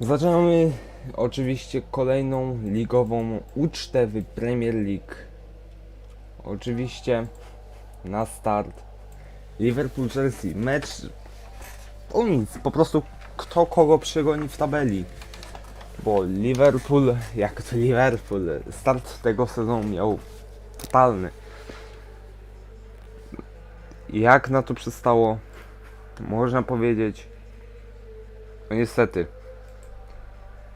Zaczynamy oczywiście kolejną ligową ucztę w Premier League. Oczywiście na start Liverpool-Chelsea. Mecz o nic, po prostu kto kogo przegoni w tabeli. Bo Liverpool, jak to Liverpool, start tego sezonu miał fatalny. Jak na to przystało, można powiedzieć, no niestety,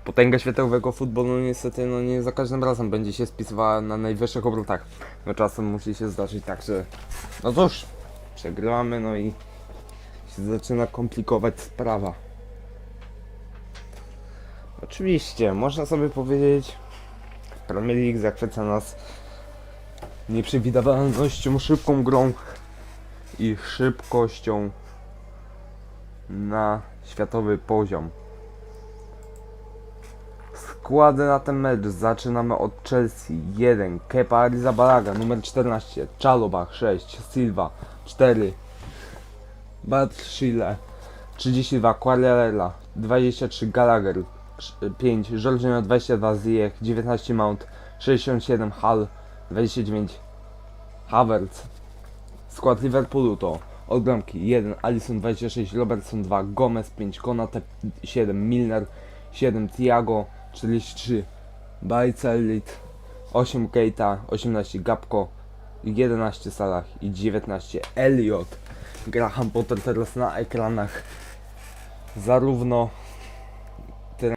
potęga światowego futbolu niestety no nie za każdym razem będzie się spisywała na najwyższych obrotach. No czasem musi się zdarzyć tak, że no cóż, przegrywamy no i się zaczyna komplikować sprawa. Oczywiście, można sobie powiedzieć, Premier League zachwyca nas nieprzewidywalnością, szybką grą i szybkością na światowy poziom. Składy na ten mecz. Zaczynamy od Chelsea. 1, Kepa Arrizabalaga numer 14, Chalobah 6, Silva 4, Batshile 32, Quagliarella 23, Gallagher 5, Jorginho 22, Ziyech 19, Mount 67, Hall 29, Havertz. Skład Liverpoolu to od bramki 1, Alisson 26, Robertson 2, Gomez 5, Konate 7, Milner 7, Thiago 43, Bajcelit 8, Keita 18, Gapko 11, Salah i 19, Elliot. Graham Potter teraz na ekranach zarówno ten